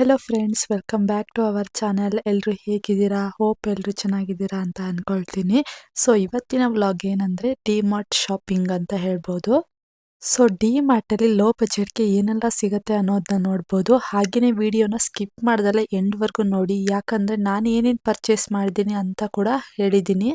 Hello friends welcome back to our channel ಎಲ್ಲರೂ ಹೇಗಿದ್ದೀರಾ? Hope ಎಲ್ಲರೂ ಚೆನ್ನಾಗಿದ್ದೀರಾ ಅಂತ ಅಂದ್ಕೊಳ್ತೀನಿ ಸೊ ಇವತ್ತಿನ ವ್ಲಾಗ್ ಏನಂದರೆ ಡಿ ಮಾರ್ಟ್ ಶಾಪಿಂಗ್ ಅಂತ ಹೇಳ್ಬೋದು. ಸೊ ಡಿ ಮಾರ್ಟಲ್ಲಿ ಲೋ ಬಜೆಟ್ಗೆ ಏನೆಲ್ಲ ಸಿಗುತ್ತೆ ಅನ್ನೋದನ್ನ ನೋಡ್ಬೋದು. ಹಾಗೆಯೇ ವಿಡಿಯೋನ ಸ್ಕಿಪ್ ಮಾಡ್ದಲ್ಲೇ ಎಂಡ್ವರೆಗೂ ನೋಡಿ. ಯಾಕಂದರೆ ನಾನು ಏನೇನು ಪರ್ಚೇಸ್ ಮಾಡಿದ್ದೀನಿ ಅಂತ ಕೂಡ ಹೇಳಿದ್ದೀನಿ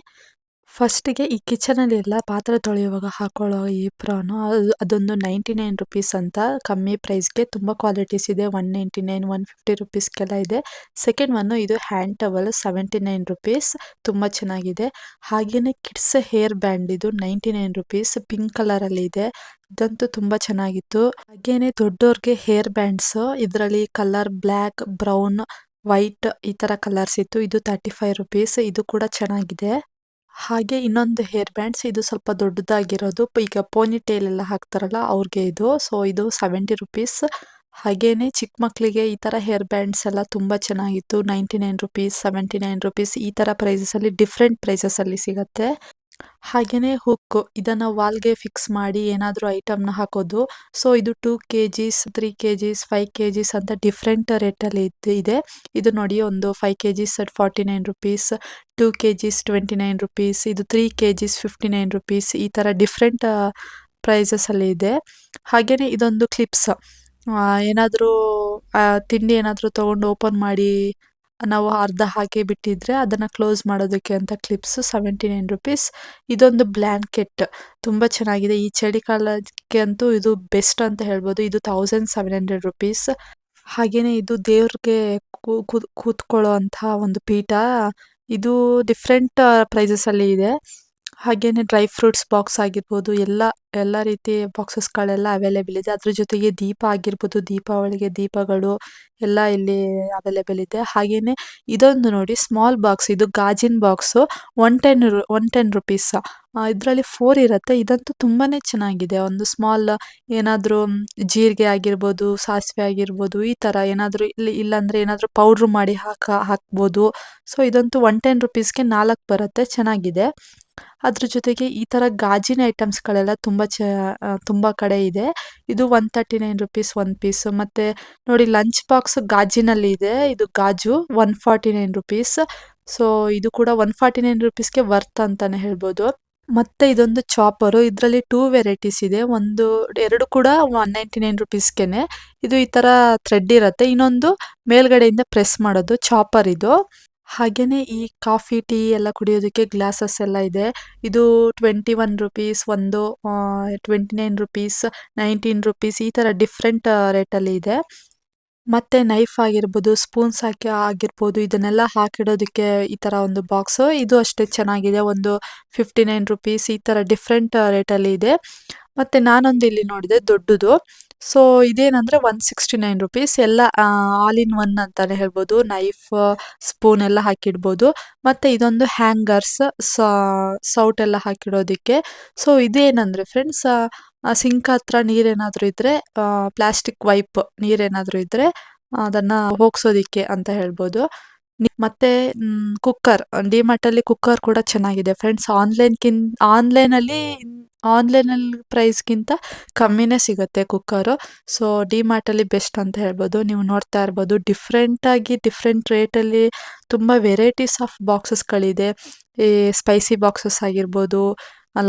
ಫಸ್ಟಿಗೆ ಈ ಕಿಚನಲ್ಲಿ ಎಲ್ಲ ಪಾತ್ರೆ ತೊಳೆಯುವಾಗ ಹಾಕೊಳ್ಳೋ ಏಪ್ರಾನು ಅದೊಂದು ನೈಂಟಿ ನೈನ್ ರುಪೀಸ್ ಅಂತ. ಕಮ್ಮಿ ಪ್ರೈಸ್ಗೆ ತುಂಬ ಕ್ವಾಲಿಟೀಸ್ ಇದೆ. One ninety nine, one fifty ರುಪೀಸ್ಗೆಲ್ಲ ಇದೆ. ಸೆಕೆಂಡ್ ಒನ್ನು ಇದು hand towel seventy nine rupees. ತುಂಬ ಚೆನ್ನಾಗಿದೆ. ಹಾಗೆಯೇ ಕಿಡ್ಸ್ ಹೇರ್ ಬ್ಯಾಂಡ್ ಇದು ನೈಂಟಿ ನೈನ್ ರುಪೀಸ್. ಪಿಂಕ್ ಕಲರಲ್ಲಿ ಇದೆ. ಇದಂತೂ ತುಂಬ ಚೆನ್ನಾಗಿತ್ತು. ಹಾಗೇನೆ ದೊಡ್ಡೋರ್ಗೆ ಹೇರ್ ಬ್ಯಾಂಡ್ಸ್. ಇದರಲ್ಲಿ ಕಲರ್ ಬ್ಲ್ಯಾಕ್, ಬ್ರೌನ್, ವೈಟ್ ಈ ಥರ ಕಲರ್ಸ್ ಇತ್ತು. ಇದು ತರ್ಟಿ ಫೈವ್ ರುಪೀಸ್. ಇದು ಕೂಡ ಚೆನ್ನಾಗಿದೆ. ಹಾಗೆ ಇನ್ನೊಂದು ಹೇರ್ ಬ್ಯಾಂಡ್ಸ್ ಇದು ಸ್ವಲ್ಪ ದೊಡ್ಡದಾಗಿರೋದು. ಈಗ ಪೋನಿ ಟೇಲ್ ಎಲ್ಲ ಹಾಕ್ತಾರಲ್ಲ, ಅವ್ರಿಗೆ ಇದು. ಸೊ ಇದು ಸೆವೆಂಟಿ ರುಪೀಸ್ ಹಾಗೇನೆ ಚಿಕ್ಕ ಮಕ್ಕಳಿಗೆ ಈ ಥರ ಹೇರ್ ಬ್ಯಾಂಡ್ಸ್ ಎಲ್ಲ ತುಂಬ ಚೆನ್ನಾಗಿತ್ತು. Ninety nine rupees seventy nine rupees ಈ ಥರ ಪ್ರೈಸಸಲ್ಲಿ ಡಿಫ್ರೆಂಟ್ ಪ್ರೈಸಸಲ್ಲಿ ಸಿಗತ್ತೆ. ಹಾಗೇನೆ ಹುಕ್ಕು, ಇದನ್ನು ವಾಲ್ಗೆ ಫಿಕ್ಸ್ ಮಾಡಿ ಏನಾದರೂ ಐಟಮ್ನ ಹಾಕೋದು. ಸೊ ಇದು two K Gs three K Gs five K Gs ಅಂತ ಡಿಫ್ರೆಂಟ್ ರೇಟಲ್ಲಿ ಇದ್ದು ಇದೆ, ಇದು. ನೋಡಿ ಒಂದು five K Gs forty nine rupees two K Gs twenty nine rupees ಇದು three K Gs fifty nine rupees ಈ ಥರ ಡಿಫ್ರೆಂಟ್ ಪ್ರೈಸಸಲ್ಲಿ ಇದೆ. ಹಾಗೆಯೇ ಇದೊಂದು ಕ್ಲಿಪ್ಸ್ ಏನಾದರೂ ತಿಂಡಿ ಏನಾದರೂ ತೊಗೊಂಡು ಓಪನ್ ಮಾಡಿ ನಾವು ಅರ್ಧ ಹಾಗೆ ಬಿಟ್ಟಿದ್ರೆ ಅದನ್ನು ಕ್ಲೋಸ್ ಮಾಡೋದಕ್ಕೆ ಅಂತ ಕ್ಲಿಪ್ಸ್ ಸೆವೆಂಟಿ ನೈನ್ ರುಪೀಸ್ ಇದೊಂದು ಬ್ಲ್ಯಾಂಕೆಟ್ ತುಂಬ ಚೆನ್ನಾಗಿದೆ. ಈ ಚಳಿಗಾಲಕ್ಕೆ ಅಂತೂ ಇದು ಬೆಸ್ಟ್ ಅಂತ ಹೇಳ್ಬೋದು. ಇದು ತೌಸಂಡ್ ಸೆವೆನ್ ಹಂಡ್ರೆಡ್ ರುಪೀಸ್ ಹಾಗೆಯೇ ಇದು ದೇವ್ರಿಗೆ ಕೂತ್ಕೊಳ್ಳೋ ಅಂತಹ ಒಂದು ಪೀಠ. ಇದು ಡಿಫ್ರೆಂಟ್ ಪ್ರೈಸಸಲ್ಲಿ ಇದೆ. ಹಾಗೇನೆ ಡ್ರೈ ಫ್ರೂಟ್ಸ್ ಬಾಕ್ಸ್ ಆಗಿರ್ಬೋದು, ಎಲ್ಲ ಎಲ್ಲ ರೀತಿಯ ಬಾಕ್ಸಸ್ಗಳೆಲ್ಲ ಅವೈಲೇಬಲ್ ಇದೆ. ಅದ್ರ ಜೊತೆಗೆ ದೀಪ ಆಗಿರ್ಬೋದು, ದೀಪಾವಳಿಗೆ ದೀಪಗಳು ಎಲ್ಲ ಇಲ್ಲಿ ಅವೈಲೇಬಲ್ ಇದೆ. ಹಾಗೇನೆ ಇದೊಂದು ನೋಡಿ ಸ್ಮಾಲ್ ಬಾಕ್ಸ್ ಇದು ಗಾಜಿನ box one ten one ten rupees ಇದರಲ್ಲಿ ಫೋರ್ ಇರುತ್ತೆ. ಇದಂತೂ ತುಂಬಾ ಚೆನ್ನಾಗಿದೆ. ಒಂದು ಸ್ಮಾಲ್ ಏನಾದರೂ ಜೀರಿಗೆ ಆಗಿರ್ಬೋದು, ಸಾಸಿವೆ ಆಗಿರ್ಬೋದು, ಈ ಥರ ಏನಾದರೂ ಇಲ್ಲಿ, ಇಲ್ಲಾಂದರೆ ಏನಾದರೂ ಪೌಡ್ರ್ ಮಾಡಿ ಹಾಕ, ಹಾಕ್ಬೋದು. ಸೊ ಇದಂತೂ ಒನ್ ಟೆನ್ ರುಪೀಸ್ಗೆ ನಾಲ್ಕು ಬರುತ್ತೆ. ಚೆನ್ನಾಗಿದೆ. ಅದ್ರ ಜೊತೆಗೆ ಈ ಥರ ಗಾಜಿನ ಐಟಮ್ಸ್ಗಳೆಲ್ಲ ತುಂಬ ಚ ತುಂಬಾ ಕಡೆ ಇದೆ. ಇದು one thirty nine rupees one piece ಮತ್ತು ನೋಡಿ ಲಂಚ್ ಬಾಕ್ಸ್ ಗಾಜಿನಲ್ಲಿ ಇದೆ. ಇದು ಗಾಜು one forty nine rupees so ಇದು ಕೂಡ ಒನ್ ಫಾರ್ಟಿ ನೈನ್ ರುಪೀಸ್ಗೆ ವರ್ತ್ ಅಂತಾನೆ ಹೇಳ್ಬೋದು. ಮತ್ತೆ ಇದೊಂದು ಚಾಪರು ಇದರಲ್ಲಿ ಟೂ ವೆರೈಟೀಸ್ ಇದೆ. ಒಂದು, ಎರಡು ಕೂಡ ಒನ್ ನೈಂಟಿ ನೈನ್ ರುಪೀಸ್ಗೆನೆ ಇದು ಈ ಥರ ಥ್ರೆಡ್ ಇರುತ್ತೆ. ಇನ್ನೊಂದು ಮೇಲ್ಗಡೆಯಿಂದ ಪ್ರೆಸ್ ಮಾಡೋದು ಚಾಪರ್ ಇದು. ಹಾಗೇನೆ ಈ ಕಾಫಿ, ಟೀ ಎಲ್ಲ ಕುಡಿಯೋದಕ್ಕೆ ಗ್ಲಾಸಸ್ ಎಲ್ಲ ಇದೆ. ಇದು ಟ್ವೆಂಟಿ ಒನ್ ರುಪೀಸ್, ಒಂದು twenty nine rupees, nineteen rupees ಈ ಥರ ಡಿಫ್ರೆಂಟ್ ರೇಟಲ್ಲಿ ಇದೆ. ಮತ್ತು ನೈಫ್ ಆಗಿರ್ಬೋದು, ಸ್ಪೂನ್ಸ್ ಹಾಕಿ, ಆಗಿರ್ಬೋದು, ಇದನ್ನೆಲ್ಲ ಹಾಕಿಡೋದಕ್ಕೆ ಈ ಥರ ಒಂದು ಬಾಕ್ಸು. ಇದು ಅಷ್ಟೇ ಚೆನ್ನಾಗಿದೆ, ಒಂದು ಫಿಫ್ಟಿ ನೈನ್ ರುಪೀಸ್ ಈ ಥರ ಡಿಫ್ರೆಂಟ್ ರೇಟಲ್ಲಿ ಇದೆ. ಮತ್ತು ನಾನೊಂದು ಇಲ್ಲಿ ನೋಡಿದೆ, ದೊಡ್ಡದು. ಸೊ ಇದೇನಂದ್ರೆ ಒನ್ ಸಿಕ್ಸ್ಟಿ ನೈನ್ ರುಪೀಸ್ ಎಲ್ಲ ಆಲ್ ಇನ್ ಒನ್ ಅಂತಾನೆ ಹೇಳ್ಬೋದು. ನೈಫ್ ಸ್ಪೂನ್ ಎಲ್ಲ ಹಾಕಿಡ್ಬೋದು. ಮತ್ತೆ ಇದೊಂದು ಹ್ಯಾಂಗರ್ಸ್ ಸೌಟ್ ಎಲ್ಲ ಹಾಕಿಡೋದಕ್ಕೆ. ಸೊ ಇದೇನಂದ್ರೆ ಫ್ರೆಂಡ್ಸ್ ಸಿಂಕ್ ಹತ್ರ ನೀರೇನಾದರೂ ಇದ್ರೆ ಪ್ಲಾಸ್ಟಿಕ್ ವೈಪ್ ನೀರೇನಾದರೂ ಇದ್ರೆ, ಅದನ್ನ ಹೋಗ್ಸೋದಿಕ್ಕೆ ಅಂತ ಹೇಳ್ಬೋದು. ಮತ್ತೆ ಕುಕ್ಕರ್, ಡಿಮಾರ್ಟಲ್ಲಿ ಕುಕ್ಕರ್ ಕೂಡ ಚೆನ್ನಾಗಿದೆ. ಫ್ರೆಂಡ್ಸ್, ಆನ್ಲೈನ್ಕಿನ್, ಆನ್ಲೈನಲ್ಲಿ ಆನ್ಲೈನಲ್ಲಿ ಪ್ರೈಸ್ಗಿಂತ ಕಮ್ಮಿನೇ ಸಿಗುತ್ತೆ ಕುಕ್ಕರು. ಸೊ, ಡಿಮಾರ್ಟಲ್ಲಿ ಬೆಸ್ಟ್ ಅಂತ ಹೇಳ್ಬೋದು. ನೀವು ನೋಡ್ತಾ ಇರ್ಬೋದು. ಡಿಫ್ರೆಂಟಾಗಿ, ಡಿಫ್ರೆಂಟ್ ರೇಟಲ್ಲಿ ತುಂಬ ವೆರೈಟೀಸ್ ಆಫ್ ಬಾಕ್ಸಸ್ಗಳಿದೆ. ಈ ಸ್ಪೈಸಿ ಬಾಕ್ಸಸ್ ಆಗಿರ್ಬೋದು,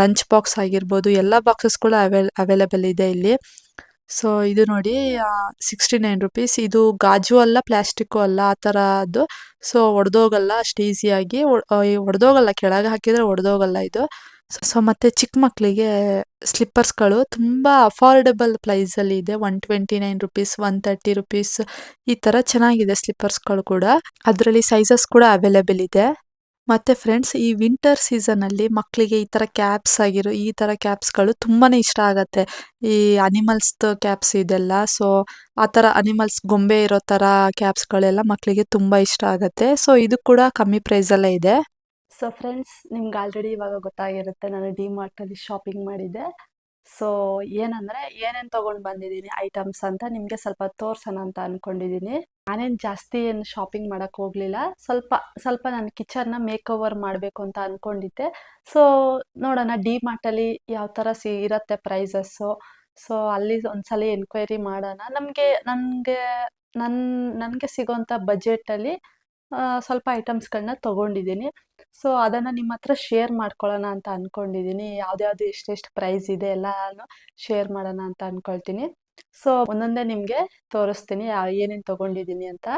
ಲಂಚ್ ಬಾಕ್ಸ್ ಆಗಿರ್ಬೋದು, ಎಲ್ಲ ಬಾಕ್ಸಸ್ಗಳು ಅವೈಲ್ ಅವೈಲೇಬಲ್ ಇದೆ ಇಲ್ಲಿ. ಸೊ ಇದು ನೋಡಿ ಸಿಕ್ಸ್ಟಿ ನೈನ್ ರುಪೀಸ್ ಇದು ಗಾಜು ಅಲ್ಲ, ಪ್ಲಾಸ್ಟಿಕ್ಕು ಅಲ್ಲ, ಆ ಥರದ್ದು ಸೊ ಒಡೆದೋಗಲ್ಲ, ಅಷ್ಟು ಈಸಿಯಾಗಿ ಒಡೆದೋಗಲ್ಲ, ಕೆಳಗೆ ಹಾಕಿದರೆ ಒಡೆದೋಗಲ್ಲ ಇದು. ಸೊ ಮತ್ತೆ ಚಿಕ್ಕ ಮಕ್ಕಳಿಗೆ ಸ್ಲಿಪ್ಪರ್ಸ್ಗಳು ತುಂಬ ಅಫೋರ್ಡೆಬಲ್ ಪ್ರೈಸಲ್ಲಿ ಇದೆ. One twenty nine rupees one thirty rupees ಈ ಥರ ಚೆನ್ನಾಗಿದೆ ಸ್ಲಿಪ್ಪರ್ಸ್ಗಳು ಕೂಡ. ಅದರಲ್ಲಿ ಸೈಜಸ್ ಕೂಡ ಅವೈಲೇಬಲ್ ಇದೆ. ಮತ್ತೆ ಫ್ರೆಂಡ್ಸ್ ಈ ವಿಂಟರ್ ಸೀಸನಲ್ಲಿ ಮಕ್ಕಳಿಗೆ ಈ ಥರ ಕ್ಯಾಪ್ಸ್ ಆಗಿರೋ, ಈ ಥರ ಕ್ಯಾಪ್ಸ್ಗಳು ತುಂಬಾನೇ ಇಷ್ಟ ಆಗತ್ತೆ. ಈ ಅನಿಮಲ್ಸ್ದು ಕ್ಯಾಪ್ಸ್ ಇದೆಲ್ಲ ಸೊ ಆ ಥರ ಅನಿಮಲ್ಸ್ ಗೊಂಬೆ ಇರೋ ಥರ ಕ್ಯಾಪ್ಸ್ಗಳೆಲ್ಲ ಮಕ್ಕಳಿಗೆ ತುಂಬ ಇಷ್ಟ ಆಗುತ್ತೆ. ಸೊ ಇದು ಕೂಡ ಕಮ್ಮಿ ಪ್ರೈಸಲ್ಲೇ ಇದೆ. ಸೊ ಫ್ರೆಂಡ್ಸ್ ನಿಮ್ಗೆ ಆಲ್ರೆಡಿ ಇವಾಗ ಗೊತ್ತಾಗಿರುತ್ತೆ, ನಾನು ಡಿ ಮಾರ್ಟಲ್ಲಿ ಶಾಪಿಂಗ್ ಮಾಡಿದ್ದೆ. ಸೊ, ಏನಂದರೆ ಏನೇನು ತೊಗೊಂಡು ಬಂದಿದ್ದೀನಿ ಐಟಮ್ಸ್ ಅಂತ ನಿಮಗೆ ಸ್ವಲ್ಪ ತೋರ್ಸೋಣ ಅಂತ ಅನ್ಕೊಂಡಿದ್ದೀನಿ. ನಾನೇನು ಜಾಸ್ತಿ ಏನು ಶಾಪಿಂಗ್ ಮಾಡೋಕ್ಕೆ ಹೋಗಲಿಲ್ಲ. ಸ್ವಲ್ಪ ಸ್ವಲ್ಪ ನಾನು ಕಿಚನ್ನ ಮೇಕ್ ಓವರ್ ಮಾಡಬೇಕು ಅಂತ ಅಂದ್ಕೊಂಡಿದ್ದೆ ಸೊ, ನೋಡೋಣ ಡಿ ಮಾರ್ಟಲ್ಲಿ ಯಾವ ಥರ ಸಿ, ಇರುತ್ತೆ ಪ್ರೈಸಸ್ಸು ಸೊ, ಅಲ್ಲಿ ಒಂದ್ಸಲ ಎನ್ಕ್ವೈರಿ ಮಾಡೋಣ. ನಮಗೆ, ನನಗೆ ನನ್ನ ನನಗೆ ಸಿಗೋಂಥ ಬಜೆಟಲ್ಲಿ ಸ್ವಲ್ಪ ಐಟಮ್ಸ್ಗಳನ್ನ ತೊಗೊಂಡಿದ್ದೀನಿ. ಸೊ ಅದನ್ನು ನಿಮ್ಮ ಹತ್ರ ಶೇರ್ ಮಾಡ್ಕೊಳ್ಳೋಣ ಅಂತ ಅಂದ್ಕೊಂಡಿದ್ದೀನಿ ಯಾವ್ದ್ಯಾವ್ದು ಎಷ್ಟೆಷ್ಟು ಪ್ರೈಸ್ ಇದೆ ಎಲ್ಲಾನು ಶೇರ್ ಮಾಡೋಣ ಅಂತ ಅಂದ್ಕೊಳ್ತೀನಿ ಸೊ ಒಂದೊಂದೇ ನಿಮಗೆ ತೋರಿಸ್ತೀನಿ ಏನೇನು ತೊಗೊಂಡಿದ್ದೀನಿ ಅಂತ.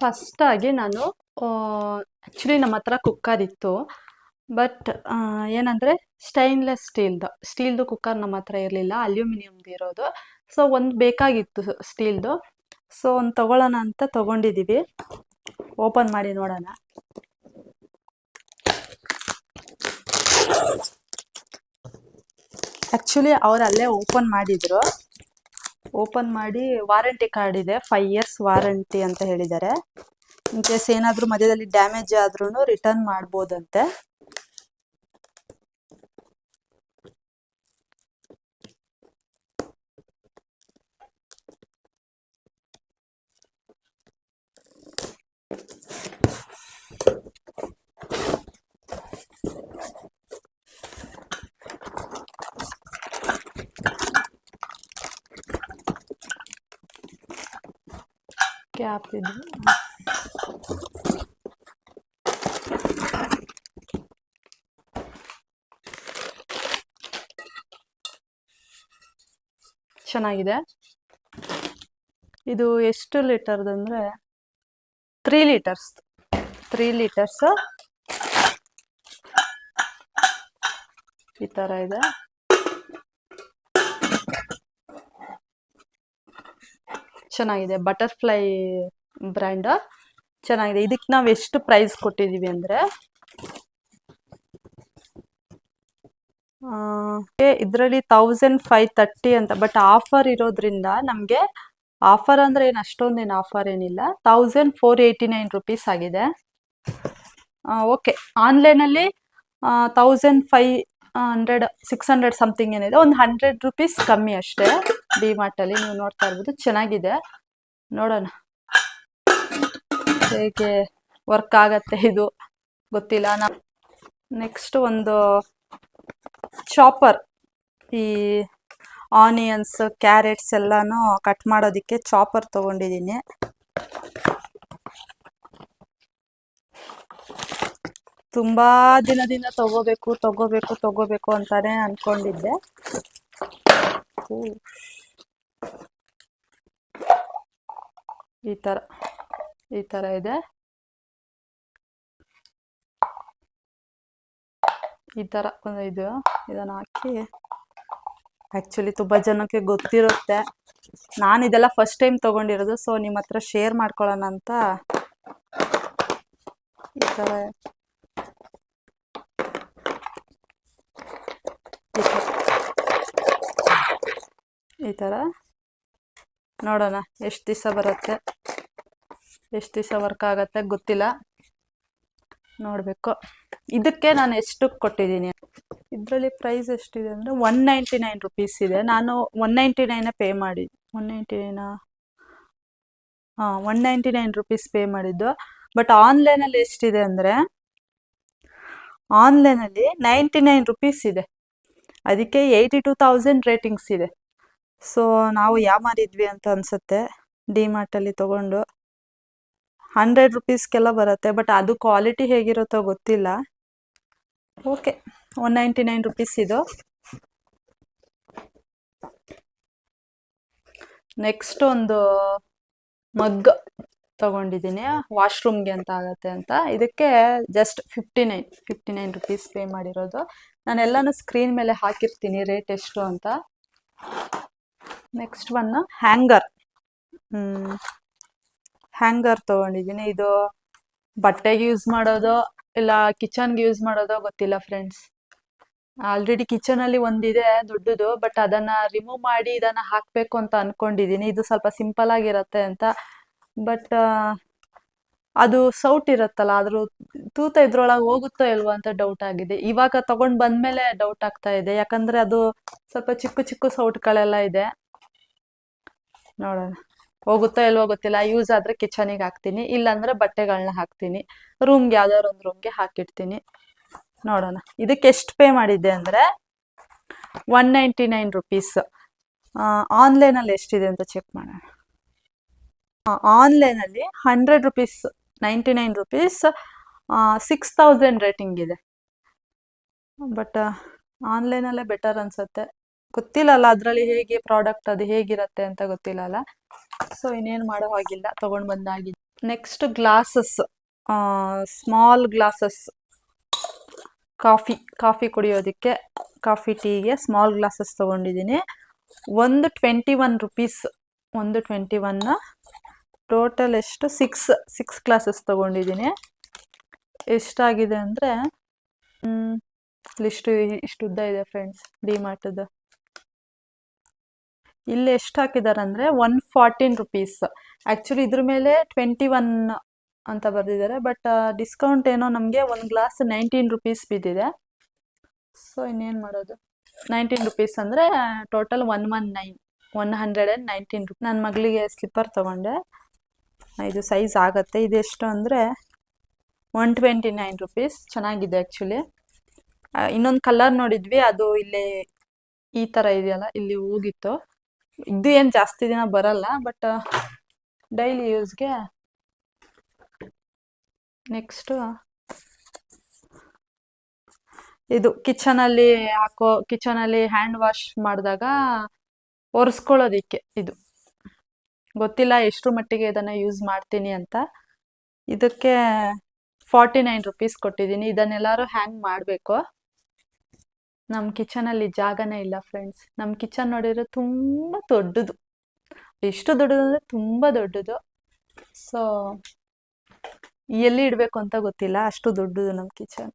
ಫಸ್ಟಾಗಿ ನಾನು ಆ್ಯಕ್ಚುಲಿ ನಮ್ಮ ಹತ್ರ ಕುಕ್ಕರ್ ಇತ್ತು. ಬಟ್ ಏನಂದರೆ ಸ್ಟೈನ್ಲೆಸ್ ಸ್ಟೀಲ್ದು ಸ್ಟೀಲ್ದು ಕುಕ್ಕರ್ ನಮ್ಮ ಹತ್ರ ಇರಲಿಲ್ಲ ಅಲ್ಯೂಮಿನಿಯಮ್ದು ಇರೋದು. ಸೊ ಒಂದು ಬೇಕಾಗಿತ್ತು ಸ್ಟೀಲ್ದು ಸೊ ಒಂದು ತಗೊಳ್ಳೋಣ ಅಂತ ತಗೊಂಡಿದ್ದೀವಿ ಓಪನ್ ಮಾಡಿ ನೋಡೋಣ. ಆ್ಯಕ್ಚುಲಿ ಅವ್ರು ಅಲ್ಲೇ ಓಪನ್ ಮಾಡಿದ್ರು. ಓಪನ್ ಮಾಡಿ ವಾರಂಟಿ ಕಾರ್ಡ್ ಇದೆ. ಫೈವ್ ಇಯರ್ಸ್ ವಾರಂಟಿ ಅಂತ ಹೇಳಿದ್ದಾರೆ. ಇನ್ ಕೇಸ್ ಏನಾದರೂ ಮಧ್ಯದಲ್ಲಿ ಡ್ಯಾಮೇಜ್ ಆದ್ರೂ ರಿಟರ್ನ್ ಮಾಡ್ಬೋದಂತೆ. ಇದು ಚೆನ್ನಾಗಿದೆ. ಇದು ಎಷ್ಟು ಲೀಟರ್ದು ಅಂದರೆ ತ್ರೀ ಲೀಟರ್ಸ್. Three litres. ಈ ಥರ ಇದೆ. ಚೆನ್ನಾಗಿದೆ. ಬಟರ್ಫ್ಲೈ ಬ್ರ್ಯಾಂಡ್ ಚೆನ್ನಾಗಿದೆ. ಇದಕ್ಕೆ ನಾವು ಎಷ್ಟು ಪ್ರೈಸ್ ಕೊಟ್ಟಿದ್ದೀವಿ ಅಂದರೆ ಇದರಲ್ಲಿ ತೌಸಂಡ್ ಫೈವ್ ತರ್ಟಿ ಅಂತ ಬಟ್ ಆಫರ್ ಇರೋದ್ರಿಂದ ನಮಗೆ ಆಫರ್ ಅಂದರೆ ಏನು, ಅಷ್ಟೊಂದೇನು ಆಫರ್ ಏನಿಲ್ಲ. Thousand four eighty nine rupees ಆಗಿದೆ ಓಕೆ ಆನ್ಲೈನಲ್ಲಿ thousand five hundred six hundred something ಏನಿದೆ. ಒಂದು ಹಂಡ್ರೆಡ್ ರುಪೀಸ್ ಕಮ್ಮಿ ಅಷ್ಟೇ. ಡಿ ಮಾರ್ಟಲ್ಲಿ ನೀವು ನೋಡ್ತಾ ಇರ್ಬೋದು. ಚೆನ್ನಾಗಿದೆ. ನೋಡೋಣ. ಹೇಗೆ ವರ್ಕ್ ಆಗತ್ತೆ ಇದು? ಗೊತ್ತಿಲ್ಲ. ನಾ ನೆಕ್ಸ್ಟ್ ಒಂದು ಚಾಪರ್ ಈ ಆನಿಯನ್ಸ್, ಕ್ಯಾರೆಟ್ಸ್ ಎಲ್ಲಾನು ಕಟ್ ಮಾಡೋದಕ್ಕೆ ಚಾಪರ್ ತಗೊಂಡಿದ್ದೀನಿ. ತುಂಬಾ ದಿನದಿಂದ ತಗೋಬೇಕು ತಗೋಬೇಕು ತಗೋಬೇಕು ಅಂತಾನೆ ಅನ್ಕೊಂಡಿದ್ದೆ. ಈ ತರ ಈ ತರ ಇದೆ. ಈ ತರ ಇದು ಇದನ್ನ ಹಾಕಿ ಆ್ಯಕ್ಚುಲಿ ತುಂಬ ಜನಕ್ಕೆ ಗೊತ್ತಿರುತ್ತೆ. ನಾನು ಇದೆಲ್ಲ ಫಸ್ಟ್ ಟೈಮ್ ತೊಗೊಂಡಿರೋದು ಸೊ ನಿಮ್ಮ ಹತ್ರ ಶೇರ್ ಮಾಡ್ಕೊಳ್ಳೋಣ ಅಂತ ಈ ಥರ ಈ ಥರ ನೋಡೋಣ, ಎಷ್ಟು ದಿವಸ ಬರುತ್ತೆ? ಎಷ್ಟು ದಿವಸ ವರ್ಕ್ ಆಗತ್ತೆ ಗೊತ್ತಿಲ್ಲ. ನೋಡಬೇಕು. ಇದಕ್ಕೆ ನಾನು ಎಷ್ಟು ಕೊಟ್ಟಿದ್ದೀನಿ? ಇದರಲ್ಲಿ ಪ್ರೈಸ್ ಎಷ್ಟಿದೆ ಅಂದರೆ ಒನ್ ನೈಂಟಿ ನೈನ್ ರುಪೀಸ್ ಇದೆ. ನಾನು ಒನ್ ನೈಂಟಿ ನೈನ ಪೇ ಮಾಡಿ ಒನ್ ನೈಂಟಿ ನೈನಾ ಹಾಂ one ninety nine rupees pay ಮಾಡಿದ್ದು ಬಟ್ ಆನ್ಲೈನಲ್ಲಿ ಎಷ್ಟಿದೆ ಅಂದರೆ ಆನ್ಲೈನಲ್ಲಿ ನೈಂಟಿ ನೈನ್ ರುಪೀಸ್ ಇದೆ. ಅದಕ್ಕೆ ಏಯ್ಟಿ ಟು ತೌಸಂಡ್ ರೇಟಿಂಗ್ಸ್ ಇದೆ. ಸೊ ನಾವು ಯಾಮಾರಿದ್ವಿ ಅಂತ ಅನಿಸುತ್ತೆ. ಡಿ ಮಾರ್ಟಲ್ಲಿ ತೊಗೊಂಡು ಹಂಡ್ರೆಡ್ ರುಪೀಸ್ಗೆಲ್ಲ ಬರುತ್ತೆ ಬಟ್ ಅದು ಕ್ವಾಲಿಟಿ ಹೇಗಿರುತ್ತೋ ಗೊತ್ತಿಲ್ಲ. Okay one ninety nine rupees ಇದು. ನೆಕ್ಸ್ಟ್ ಒಂದು ಮಗ್ ತಗೊಂಡಿದ್ದೀನಿ. ವಾಶ್ರೂಮ್ಗೆ ಅಂತ ಆಗತ್ತೆ ಅಂತ. ಇದಕ್ಕೆ just fifty nine fifty nine rupees pay ಮಾಡಿರೋದು. ನಾನು ಎಲ್ಲನೂ ಸ್ಕ್ರೀನ್ ಮೇಲೆ ಹಾಕಿರ್ತೀನಿ ರೇಟ್ ಎಷ್ಟು ಅಂತ. ನೆಕ್ಸ್ಟ್ ಒನ್ ಹ್ಯಾಂಗರ್ ಹ್ಯಾಂಗರ್ ತೊಗೊಂಡಿದ್ದೀನಿ. ಇದು ಬಟ್ಟೆಗೆ ಯೂಸ್ ಮಾಡೋದು ಇಲ್ಲ ಕಿಚನ್ಗೆ ಯೂಸ್ ಮಾಡೋದೋ ಗೊತ್ತಿಲ್ಲ ಫ್ರೆಂಡ್ಸ್ ಆಲ್ರೆಡಿ ಕಿಚನ್ ಅಲ್ಲಿ ಒಂದಿದೆ ದೊಡ್ಡದು ಬಟ್ ಅದನ್ನ ರಿಮೂವ್ ಮಾಡಿ ಇದನ್ನ ಹಾಕ್ಬೇಕು ಅಂತ ಅನ್ಕೊಂಡಿದ್ದೀನಿ ಇದು ಸ್ವಲ್ಪ ಸಿಂಪಲ್ ಆಗಿರತ್ತೆ ಅಂತ. ಬಟ್ ಅದು ಸೌಟ್ ಇರತ್ತಲ್ಲ, ಆದ್ರೂ ತೂತ ಇದ್ರೊಳಗೆ ಹೋಗುತ್ತೋ ಇಲ್ವೋ ಅಂತ ಡೌಟ್ ಆಗಿದೆ. ಇವಾಗ ತಗೊಂಡ್ ಬಂದ್ಮೇಲೆ ಡೌಟ್ ಆಗ್ತಾ ಇದೆ. ಯಾಕಂದ್ರೆ ಅದು ಸ್ವಲ್ಪ ಚಿಕ್ಕ ಚಿಕ್ಕ ಸೌಟ್ಗಳೆಲ್ಲ ಇದೆ. ನೋಡೋಣ. ಹೋಗುತ್ತೋ ಇಲ್ವೋ ಗೊತ್ತಿಲ್ಲ. ಯೂಸ್ ಆದ್ರೆ ಕಿಚನಿಗೆ ಹಾಕ್ತೀನಿ. ಇಲ್ಲಾಂದ್ರೆ ಬಟ್ಟೆಗಳನ್ನ ಹಾಕ್ತೀನಿ. ರೂಮ್ಗೆ ಯಾವ್ದಾದ್ರು ಒಂದು ರೂಮ್ಗೆ ಹಾಕಿಡ್ತೀನಿ. ನೋಡೋಣ. ಇದಕ್ಕೆ ಎಷ್ಟು ಪೇ ಮಾಡಿದ್ದೆ ಅಂದರೆ ಒನ್ ನೈಂಟಿ ನೈನ್ ರುಪೀಸ್. ಆನ್ಲೈನಲ್ಲಿ ಎಷ್ಟಿದೆ ಅಂತ ಚೆಕ್ ಮಾಡೋಣ. ಆನ್ಲೈನಲ್ಲಿ hundred rupees, ninety nine rupees six thousand rating ಇದೆ. ಬಟ್ ಆನ್ಲೈನಲ್ಲೇ ಬೆಟರ್ ಅನಿಸುತ್ತೆ. ಗೊತ್ತಿಲ್ಲಲ್ಲ ಅದರಲ್ಲಿ ಹೇಗೆ ಪ್ರಾಡಕ್ಟ್ ಅದು ಹೇಗಿರುತ್ತೆ ಅಂತ ಗೊತ್ತಿಲ್ಲಲ್ಲ. ಸೊ, ಇನ್ನೇನು ಮಾಡೋ ಹಾಗಿಲ್ಲ. ತೊಗೊಂಡು ಬಂದಾಗಿದೆ next glasses small glasses. Coffee coffee ಕುಡಿಯೋದಕ್ಕೆ ಕಾಫಿ ಟೀಗೆ ಸ್ಮಾಲ್ ಗ್ಲಾಸಸ್ ತೊಗೊಂಡಿದ್ದೀನಿ. ಒಂದು ಟ್ವೆಂಟಿ ಒನ್ ರುಪೀಸ್, ಒಂದು ಟ್ವೆಂಟಿ ಒನ್ನ ಟೋಟಲ್ ಎಷ್ಟು? ಸಿಕ್ಸ್ ಸಿಕ್ಸ್ ಗ್ಲಾಸಸ್ ತೊಗೊಂಡಿದ್ದೀನಿ. ಎಷ್ಟಾಗಿದೆ ಅಂದರೆ ಇಷ್ಟು ಇಷ್ಟು ಉದ್ದ ಇದೆ ಫ್ರೆಂಡ್ಸ್, ಡಿ ಮಾರ್ಟದು. ಇಲ್ಲಿ ಎಷ್ಟು ಹಾಕಿದ್ದಾರೆ ಅಂದರೆ ಒನ್ ಫಾರ್ಟೀನ್ ರುಪೀಸ್. ಆ್ಯಕ್ಚುಲಿ ಇದ್ರ ಮೇಲೆ ಟ್ವೆಂಟಿ ಒನ್ ಅಂತ ಬರೆದಿದ್ದಾರೆ. ಬಟ್ ಡಿಸ್ಕೌಂಟ್ ಏನೋ ನಮಗೆ ಒಂದು ಗ್ಲಾಸ್ ನೈನ್ಟೀನ್ ರುಪೀಸ್ ಬಿದ್ದಿದೆ. ಸೊ ಇನ್ನೇನು ಮಾಡೋದು? ನೈನ್ಟೀನ್ ರುಪೀಸ್ ಅಂದರೆ total one one nine one hundred and nineteen rupees ನನ್ನ ಮಗಳಿಗೆ ಸ್ಲಿಪ್ಪರ್ ತೊಗೊಂಡೆ. ಇದು ಸೈಜ್ ಆಗುತ್ತೆ. ಇದೆಷ್ಟು ಅಂದರೆ ಒನ್ ಟ್ವೆಂಟಿ ನೈನ್ ರುಪೀಸ್ ಚೆನ್ನಾಗಿದೆ ಆ್ಯಕ್ಚುಲಿ ಇನ್ನೊಂದು ಕಲರ್ ನೋಡಿದ್ವಿ. ಅದು ಇಲ್ಲಿ, ಈ ಥರ ಇದೆಯಲ್ಲ, ಇಲ್ಲಿ ಹೋಗಿತ್ತು. ಇದು ಏನು ಜಾಸ್ತಿ ದಿನ ಬರಲ್ಲ. ಬಟ್ ಡೈಲಿ ಯೂಸ್ಗೆ ನೆಕ್ಸ್ಟು ಇದು ಕಿಚನಲ್ಲಿ ಹಾಕೋ ಕಿಚನಲ್ಲಿ ಹ್ಯಾಂಡ್ ವಾಶ್ ಮಾಡಿದಾಗ ಒರೆಸ್ಕೊಳ್ಳೋದಿಕ್ಕೆ ಇದು. ಗೊತ್ತಿಲ್ಲ ಎಷ್ಟು ಮಟ್ಟಿಗೆ ಇದನ್ನು ಯೂಸ್ ಮಾಡ್ತೀನಿ ಅಂತ. ಇದಕ್ಕೆ ಫಾರ್ಟಿ ನೈನ್ ರುಪೀಸ್ ಕೊಟ್ಟಿದ್ದೀನಿ. ಇದನ್ನೆಲ್ಲರೂ ಹ್ಯಾಂಗ್ ಮಾಡಬೇಕು. ನಮ್ಮ ಕಿಚನಲ್ಲಿ ಜಾಗನೇ ಇಲ್ಲ ಫ್ರೆಂಡ್ಸ್ ನಮ್ಮ ಕಿಚನ್ ನೋಡಿದ್ರೆ ತುಂಬ ದೊಡ್ಡದು. ಎಷ್ಟು ದೊಡ್ಡದು ಅಂದರೆ ತುಂಬ ದೊಡ್ಡದು. ಸೊ ಎಲ್ಲಿ ಇಡಬೇಕು ಅಂತ ಗೊತ್ತಿಲ್ಲ, ಅಷ್ಟು ದೊಡ್ಡದು ನಮ್ಮ ಕಿಚನ್.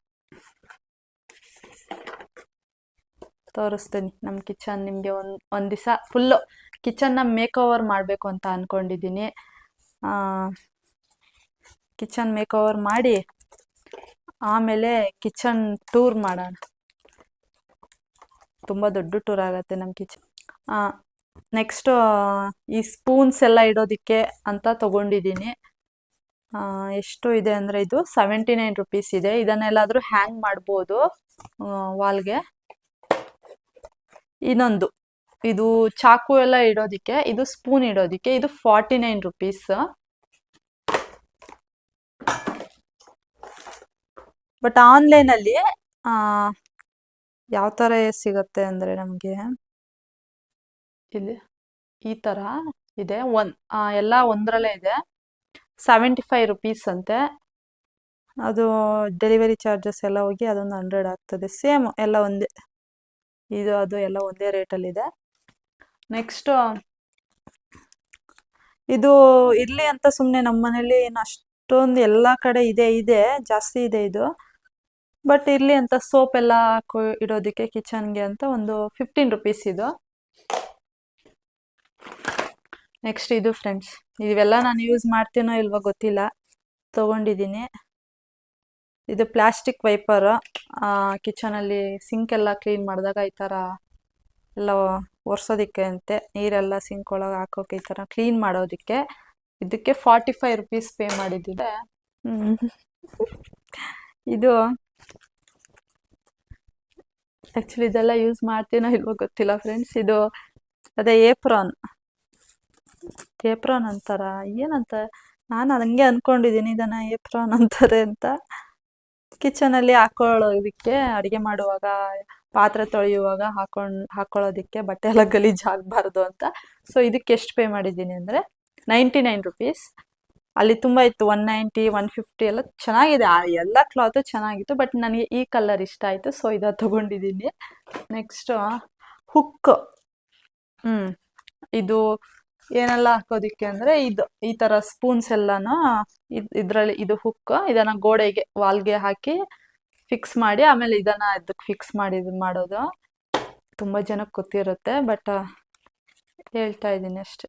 ತೋರಿಸ್ತೀನಿ, ನಮ್ಮ ಕಿಚನ್ ನಿಮಗೆ ಒಂದು ಒಂದು ದಿವಸ ಫುಲ್ಲು ಕಿಚನ್ನ ಮೇಕ್ ಓವರ್ ಮಾಡಬೇಕು ಅಂತ ಅಂದ್ಕೊಂಡಿದ್ದೀನಿ ಕಿಚನ್ ಮೇಕ್ ಓವರ್ ಮಾಡಿ, ಆಮೇಲೆ ಕಿಚನ್ ಟೂರ್ ಮಾಡೋಣ. ತುಂಬ ದೊಡ್ಡ ಟೂರ್ ಆಗುತ್ತೆ ನಮ್ಮ ಕಿಚನ್. ನೆಕ್ಸ್ಟು ಈ ಸ್ಪೂನ್ಸ್ ಎಲ್ಲ ಇಡೋದಕ್ಕೆ ಅಂತ ತೊಗೊಂಡಿದ್ದೀನಿ. ಎಷ್ಟು ಇದೆ ಅಂದರೆ ಇದು ಸೆವೆಂಟಿ ನೈನ್ ರುಪೀಸ್ ಇದೆ. ಇದನ್ನೆಲ್ಲಾದರೂ ಹ್ಯಾಂಗ್ ಮಾಡ್ಬೋದು ವಾಲ್ಗೆ ಇನ್ನೊಂದು, ಇದು ಚಾಕು ಎಲ್ಲ ಇಡೋದಕ್ಕೆ, ಇದು ಸ್ಪೂನ್ ಇಡೋದಕ್ಕೆ, ಇದು ಫಾರ್ಟಿ ನೈನ್ ರುಪೀಸ್ ಬಟ್ ಆನ್ಲೈನಲ್ಲಿ ಯಾವ ಥರ ಸಿಗುತ್ತೆ ಅಂದರೆ ನಮಗೆ ಇಲ್ಲಿ ಈ ಥರ ಇದೆ. ಒನ್ ಎಲ್ಲ ಒಂದರಲ್ಲೇ ಇದೆ. ಸೆವೆಂಟಿ ಫೈವ್ ರುಪೀಸ್ ಅಂತೆ. ಅದು ಡೆಲಿವರಿ ಚಾರ್ಜಸ್ ಎಲ್ಲ ಹೋಗಿ ಅದೊಂದು ಹಂಡ್ರೆಡ್ ಆಗ್ತದೆ. ಸೇಮ್ ಎಲ್ಲ ಒಂದೇ. ಇದು, ಅದು ಎಲ್ಲ ಒಂದೇ ರೇಟಲ್ಲಿದೆ ನೆಕ್ಸ್ಟು ಇದು. ಇರಲಿ ಅಂತ ಸುಮ್ಮನೆ ನಮ್ಮ ಮನೇಲಿ ಏನು ಅಷ್ಟೊಂದು ಎಲ್ಲ ಕಡೆ ಇದೆ ಇದೆ, ಜಾಸ್ತಿ ಇದೆ ಇದು. ಬಟ್ ಇರಲಿ ಅಂತ ಸೋಪ್ ಎಲ್ಲ ಇಡೋದಕ್ಕೆ ಕಿಚನ್ಗೆ ಅಂತ ಒಂದು ಫಿಫ್ಟೀನ್ ರುಪೀಸ್ ಇದು. ನೆಕ್ಸ್ಟ್ ಇದು ಫ್ರೆಂಡ್ಸ್ ಇವೆಲ್ಲ ನಾನು ಯೂಸ್ ಮಾಡ್ತೀನೋ ಇಲ್ವೋ ಗೊತ್ತಿಲ್ಲ. ತೊಗೊಂಡಿದ್ದೀನಿ ಇದು ಪ್ಲಾಸ್ಟಿಕ್ ವೈಪರ್ ಕಿಚನಲ್ಲಿ ಸಿಂಕ್ ಎಲ್ಲ ಕ್ಲೀನ್ ಮಾಡಿದಾಗ ಈ ಥರ ಎಲ್ಲ ಒರೆಸೋದಕ್ಕೆ ಅಂತೆ ನೀರೆಲ್ಲ ಸಿಂಕ್ ಒಳಗೆ ಹಾಕೋಕೆ ಈ ಥರ ಕ್ಲೀನ್ ಮಾಡೋದಕ್ಕೆ. ಇದಕ್ಕೆ ಫಾರ್ಟಿ ಫೈವ್ ರುಪೀಸ್ ಪೇ ಮಾಡಿದ್ದಿದೆ ಇದು ಆ್ಯಕ್ಚುಲಿ ಇದೆಲ್ಲ ಯೂಸ್ ಮಾಡ್ತೀನೋ ಇಲ್ವೋ ಗೊತ್ತಿಲ್ಲ ಫ್ರೆಂಡ್ಸ್ ಇದು ಅದೇ ಏಪ್ರಾನ್ ಏಪ್ರಾನ್ ಅಂತಾರ? ಏನಂತ? ನಾನು ಹಂಗೆ ಅಂದ್ಕೊಂಡಿದ್ದೀನಿ ಇದನ್ನು, ಏಪ್ರಾನ್ ಅಂತಾರೆ ಅಂತ. ಕಿಚನಲ್ಲಿ ಹಾಕೊಳ್ಳೋದಕ್ಕೆ, ಅಡುಗೆ ಮಾಡುವಾಗ, ಪಾತ್ರೆ ತೊಳೆಯುವಾಗ ಹಾಕೊಂಡು, ಹಾಕೊಳ್ಳೋದಕ್ಕೆ ಬಟ್ಟೆ ಎಲ್ಲ ಗಲೀಜು ಆಗಬಾರ್ದು ಅಂತ. ಸೊ ಇದಕ್ಕೆ ಎಷ್ಟು ಪೇ ಮಾಡಿದ್ದೀನಿ ಅಂದರೆ, ನೈಂಟಿ ನೈನ್ ರುಪೀಸ್. ಅಲ್ಲಿ ತುಂಬ ಇತ್ತು, ಒನ್ ನೈಂಟಿ, ಒನ್ ಫಿಫ್ಟಿ ಎಲ್ಲ ಚೆನ್ನಾಗಿದೆ. ಆ ಎಲ್ಲ ಕ್ಲಾತು ಚೆನ್ನಾಗಿತ್ತು, ಬಟ್ ನನಗೆ ಈ ಕಲರ್ ಇಷ್ಟ ಆಯಿತು ಸೊ ಇದ ತೊಗೊಂಡಿದ್ದೀನಿ. Next, hook. ಹ್ಞೂ ಇದು ಏನೆಲ್ಲ ಹಾಕೋದಿಕ್ಕೆ ಅಂದ್ರೆ ಇದು, ಈ ತರ ಸ್ಪೂನ್ಸ್ ಎಲ್ಲಾನು ಇದ್ರಲ್ಲಿ ಇದು ಹುಕ್ ಇದನ್ನ ಗೋಡೆಗೆ, ವಾಲ್ಗೆ ಹಾಕಿ ಫಿಕ್ಸ್ ಮಾಡಿ, ಆಮೇಲೆ ಇದನ್ನ ಇದಕ್ಕೆ ಫಿಕ್ಸ್ ಮಾಡಿ ಇದು ಮಾಡೋದು. ತುಂಬಾ ಜನಕ್ಕೆ ಗೊತ್ತಿರುತ್ತೆ ಬಟ್ ಹೇಳ್ತಾ ಇದ್ದೀನಿ ಅಷ್ಟೆ.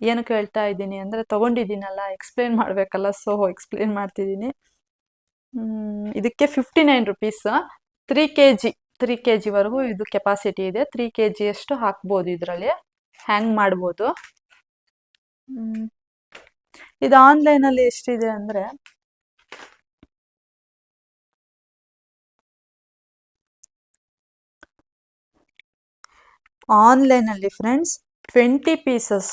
ಏನಕ್ಕೆ ಹೇಳ್ತಾ ಇದ್ದೀನಿ ಅಂದ್ರೆ ತೊಗೊಂಡಿದ್ದೀನಲ್ಲ ಎಕ್ಸ್ಪ್ಲೇನ್ ಮಾಡಬೇಕಲ್ಲ ಸೊ ಎಕ್ಸ್ಪ್ಲೇನ್ ಮಾಡ್ತಿದ್ದೀನಿ. ಇದಕ್ಕೆ fifty nine rupees three K G three K ಜಿವರೆಗೂ ಇದು ಕೆಪಾಸಿಟಿ ಇದೆ. ತ್ರೀ ಕೆ ಜಿಯಷ್ಟು ಹಾಕ್ಬೋದು ಇದರಲ್ಲಿ. ಹ್ಯಾಂಗ್ ಮಾಡ್ಬೋದು? ಇದು ಆನ್ಲೈನ್ ಅಲ್ಲಿ ಎಷ್ಟಿದೆ ಆನ್ಲೈನ್ ಅಲ್ಲಿ friends twenty pieces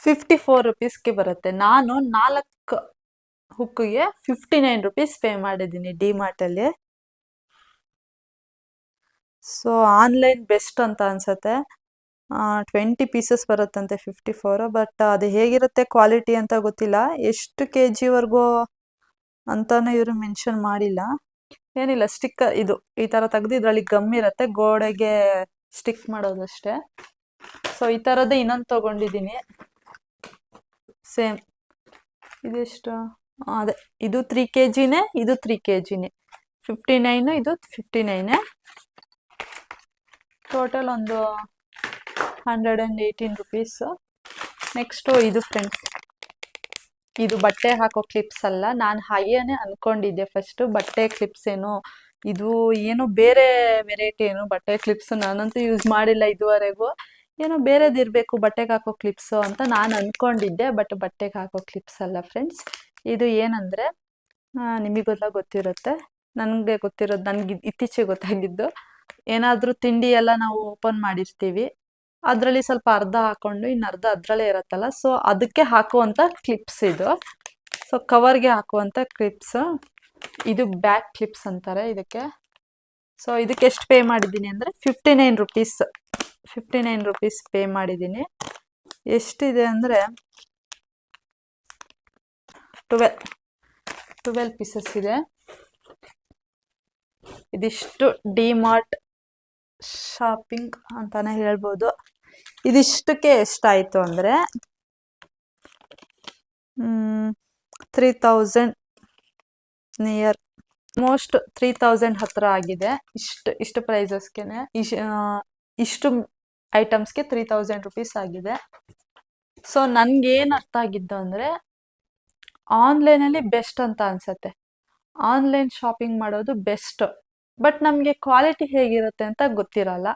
fifty four ರುಪೀಸ್ಗೆ ಬರುತ್ತೆ. ನಾನು ನಾಲ್ಕು ಹುಕ್ಕಿಗೆ ಫಿಫ್ಟಿ ನೈನ್ ರುಪೀಸ್ ಪೇ ಮಾಡಿದ್ದೀನಿ ಡಿ ಮಾರ್ಟಲ್ಲಿ ಸೊ ಆನ್ಲೈನ್ ಬೆಸ್ಟ್ ಅಂತ ಅನ್ಸತ್ತೆ. ಟ್ವೆಂಟಿ ಪೀಸಸ್ ಬರುತ್ತಂತೆ ಫಿಫ್ಟಿ ಫೋರ್ ಬಟ್ ಅದು ಹೇಗಿರುತ್ತೆ ಕ್ವಾಲಿಟಿ ಅಂತ ಗೊತ್ತಿಲ್ಲ. ಎಷ್ಟು ಕೆ ಜಿವರೆಗೂ ಅಂತಲೂ ಇವರು ಮೆನ್ಷನ್ ಮಾಡಿಲ್ಲ. ಏನಿಲ್ಲ ಸ್ಟಿಕ್ ಇದು, ಈ ಥರ ತೆಗ್ದು ಇದರಲ್ಲಿ ಗಮ್ ಇರುತ್ತೆ. ಗೋಡೆಗೆ ಸ್ಟಿಕ್ ಮಾಡೋದಷ್ಟೇ. ಸೊ ಈ ಥರದ್ದೇ ಇನ್ನೊಂದು ತೊಗೊಂಡಿದ್ದೀನಿ. ಸೇಮ್ ಇದೆಷ್ಟು? ಅದೇ. ಇದು ತ್ರೀ ಕೆ ಜಿನೇ ಇದು ತ್ರೀ ಕೆ ಜಿನೇ ಫಿಫ್ಟಿ ನೈನು ಇದು ಫಿಫ್ಟಿ ನೈನೇ ಟೋಟಲ್ ಒಂದು hundred and eighteen rupees next ಇದು ಫ್ರೆಂಡ್ಸ್ ಇದು ಬಟ್ಟೆ ಹಾಕೋ ಕ್ಲಿಪ್ಸ್ ಅಲ್ಲ. ನಾನು ಹಾಗೇನೆ ಅನ್ಕೊಂಡಿದ್ದೆ ಫಸ್ಟು ಬಟ್ಟೆ ಕ್ಲಿಪ್ಸ್ ಏನು? ಇದು ಏನೋ ಬೇರೆ ವೆರೈಟಿ ಏನು ಬಟ್ಟೆ ಕ್ಲಿಪ್ಸ್ ನಾನಂತೂ ಯೂಸ್ ಮಾಡಿಲ್ಲ ಇದುವರೆಗೂ. ಏನೋ ಬೇರೆದಿರಬೇಕು ಬಟ್ಟೆಗೆ ಹಾಕೋ ಕ್ಲಿಪ್ಸು ಅಂತ ನಾನು ಅನ್ಕೊಂಡಿದ್ದೆ ಬಟ್ ಬಟ್ಟೆಗೆ ಹಾಕೋ ಕ್ಲಿಪ್ಸ್ ಅಲ್ಲ ಫ್ರೆಂಡ್ಸ್ ಇದು ಏನಂದರೆ ನಿಮಗೆಲ್ಲ ಗೊತ್ತಿರುತ್ತೆ? ನನಗೆ ಗೊತ್ತಿರೋದು ನನಗೆ ಇತ್ತೀಚೆಗೆ ಗೊತ್ತಾಗಿದ್ದು. ಏನಾದರೂ ತಿಂಡಿ ಎಲ್ಲ ನಾವು ಓಪನ್ ಮಾಡಿರ್ತೀವಿ. ಅದರಲ್ಲಿ ಸ್ವಲ್ಪ ಅರ್ಧ ಹಾಕೊಂಡು, ಇನ್ನು ಅರ್ಧ ಅದರಲ್ಲೇ ಇರತ್ತಲ್ಲ? ಸೊ ಅದಕ್ಕೆ ಹಾಕುವಂಥ ಕ್ಲಿಪ್ಸ್ ಇದು. ಸೊ ಕವರ್ಗೆ ಹಾಕುವಂಥ ಕ್ಲಿಪ್ಸ್ ಇದು ಬ್ಯಾಕ್ ಕ್ಲಿಪ್ಸ್ ಅಂತಾರೆ ಇದಕ್ಕೆ. ಸೊ ಇದಕ್ಕೆ ಎಷ್ಟು ಪೇ ಮಾಡಿದ್ದೀನಿ ಅಂದರೆ fifty nine rupees fifty nine rupees pay ಮಾಡಿದ್ದೀನಿ. ಎಷ್ಟಿದೆ ಅಂದರೆ ಟುವೆಲ್ ಟುವೆಲ್ ಪೀಸಸ್ ಇದೆ. ಇದಿಷ್ಟು ಡಿಮಾರ್ಟ್ ಶಾಪಿಂಗ್ ಅಂತಾನೆ ಹೇಳ್ಬೋದು. ಇದಿಷ್ಟಕ್ಕೆ ಎಷ್ಟಾಯಿತು ಅಂದರೆ three thousand near most three thousand ಹತ್ರ ಆಗಿದೆ. ಇಷ್ಟು ಇಷ್ಟು ಪ್ರೈಸಸ್ಗೆನೆ ಇಶ್ ಇಷ್ಟು ಐಟಮ್ಸ್ಗೆ ತ್ರೀ ತೌಸಂಡ್ ರುಪೀಸ್ ಆಗಿದೆ. ಸೊ ನನಗೇನು ಅರ್ಥ ಆಗಿದ್ದು ಅಂದರೆ ಆನ್ಲೈನಲ್ಲಿ ಬೆಸ್ಟ್ ಅಂತ ಅನ್ಸತ್ತೆ. ಆನ್ಲೈನ್ ಶಾಪಿಂಗ್ ಮಾಡೋದು ಬೆಸ್ಟ್ ಬಟ್ ನಮಗೆ ಕ್ವಾಲಿಟಿ ಹೇಗಿರುತ್ತೆ ಅಂತ ಗೊತ್ತಿರಲ್ಲ.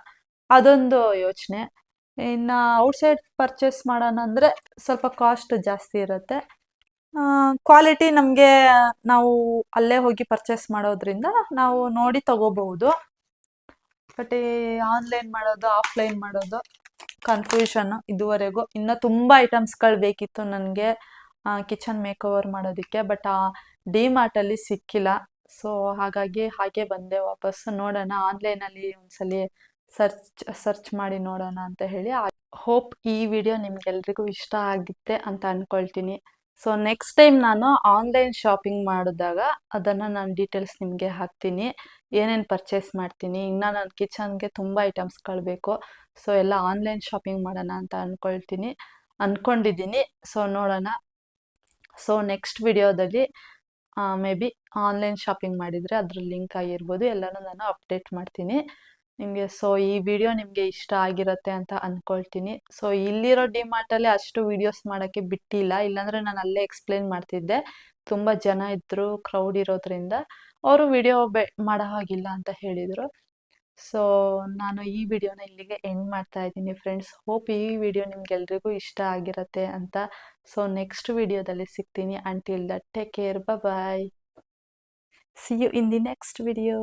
ಅದೊಂದು ಯೋಚನೆ. ಇನ್ನು ಔಟ್ಸೈಡ್ ಪರ್ಚೇಸ್ ಮಾಡೋಣ ಅಂದರೆ ಸ್ವಲ್ಪ ಕಾಸ್ಟ್ ಜಾಸ್ತಿ ಇರುತ್ತೆ. ಕ್ವಾಲಿಟಿ ನಮಗೆ ನಾವು ಅಲ್ಲೇ ಹೋಗಿ ಪರ್ಚೇಸ್ ಮಾಡೋದ್ರಿಂದ ನಾವು ನೋಡಿ ತಗೋಬಹುದು. ಬಟ್ ಈ ಆನ್ಲೈನ್ ಮಾಡೋದು ಆಫ್ಲೈನ್ ಮಾಡೋದು ಕನ್ಫ್ಯೂಷನ್ ಇದುವರೆಗೂ. ಇನ್ನೂ ತುಂಬ ಐಟಮ್ಸ್ಗಳು ಬೇಕಿತ್ತು ನನಗೆ ಕಿಚನ್ ಮೇಕ್ ಓವರ್ ಮಾಡೋದಕ್ಕೆ. ಬಟ್ ಆ ಡಿ ಮಾರ್ಟಲ್ಲಿ ಸಿಕ್ಕಿಲ್ಲ. ಸೊ ಹಾಗಾಗಿ ಹಾಗೆ ಬಂದೆ ವಾಪಸ್ ನೋಡೋಣ ಆನ್ಲೈನಲ್ಲಿ ಒಂದ್ಸಲಿ ಸರ್ಚ್ ಸರ್ಚ್ ಮಾಡಿ ನೋಡೋಣ ಅಂತ ಹೇಳಿ ಹೋಪ್ ಈ ವಿಡಿಯೋ ನಿಮ್ಗೆಲ್ರಿಗೂ ಇಷ್ಟ ಆಗಿತ್ತೆ ಅಂತ ಅಂದ್ಕೊಳ್ತೀನಿ ಸೊ ನೆಕ್ಸ್ಟ್ ಟೈಮ್ ನಾನು ಆನ್ಲೈನ್ ಶಾಪಿಂಗ್ ಮಾಡಿದಾಗ ಅದನ್ನು ನಾನು ಡೀಟೇಲ್ಸ್ ನಿಮಗೆ ಹಾಕ್ತೀನಿ. ಏನೇನು ಪರ್ಚೇಸ್ ಮಾಡ್ತೀನಿ, ಇನ್ನು ನನ್ನ ಕಿಚನ್ಗೆ ತುಂಬ ಐಟಮ್ಸ್ಗಳು ಬೇಕು ಸೊ ಎಲ್ಲ ಆನ್ಲೈನ್ ಶಾಪಿಂಗ್ ಮಾಡೋಣ ಅಂತ ಅಂದ್ಕೊಳ್ತೀನಿ ಅಂದ್ಕೊಂಡಿದ್ದೀನಿ ಸೊ ನೋಡೋಣ. ಸೊ ನೆಕ್ಸ್ಟ್ ವಿಡಿಯೋದಲ್ಲಿ ಮೇ ಬಿ ಆನ್ಲೈನ್ ಶಾಪಿಂಗ್ ಮಾಡಿದರೆ ಅದ್ರ ಲಿಂಕ್ ಆಗಿರ್ಬೋದು, ಎಲ್ಲನೂ ನಾನು ಅಪ್ಡೇಟ್ ಮಾಡ್ತೀನಿ. ನಿಮಗೆ ಸೊ ಈ ವಿಡಿಯೋ ನಿಮಗೆ ಇಷ್ಟ ಆಗಿರುತ್ತೆ ಅಂತ ಅಂದ್ಕೊಳ್ತೀನಿ ಸೊ ಇಲ್ಲಿರೋ ಡಿಮಾರ್ಟಲ್ಲಿ ಅಷ್ಟು ವಿಡಿಯೋಸ್ ಮಾಡೋಕ್ಕೆ ಬಿಟ್ಟಿಲ್ಲ. ಇಲ್ಲಾಂದರೆ ನಾನು ಅಲ್ಲೇ ಎಕ್ಸ್ಪ್ಲೇನ್ ಮಾಡ್ತಿದ್ದೆ. ತುಂಬ ಜನ ಇದ್ದರು ಕ್ರೌಡ್ ಇರೋದ್ರಿಂದ. ಅವರು ವಿಡಿಯೋ ಬೆ, ಮಾಡೋ ಹಾಗಿಲ್ಲ ಅಂತ ಹೇಳಿದರು. ಸೊ ನಾನು ಈ ವಿಡಿಯೋನ ಇಲ್ಲಿಗೆ ಎಂಡ್ ಮಾಡ್ತಾ ಇದ್ದೀನಿ ಫ್ರೆಂಡ್ಸ್ ಹೋಪ್ ಈ ವಿಡಿಯೋ ನಿಮ್ಗೆಲ್ರಿಗೂ ಇಷ್ಟ ಆಗಿರತ್ತೆ ಅಂತ. ಸೊ ನೆಕ್ಸ್ಟ್ ವಿಡಿಯೋದಲ್ಲಿ ಸಿಗ್ತೀನಿ. Until that take care bye see you in the next video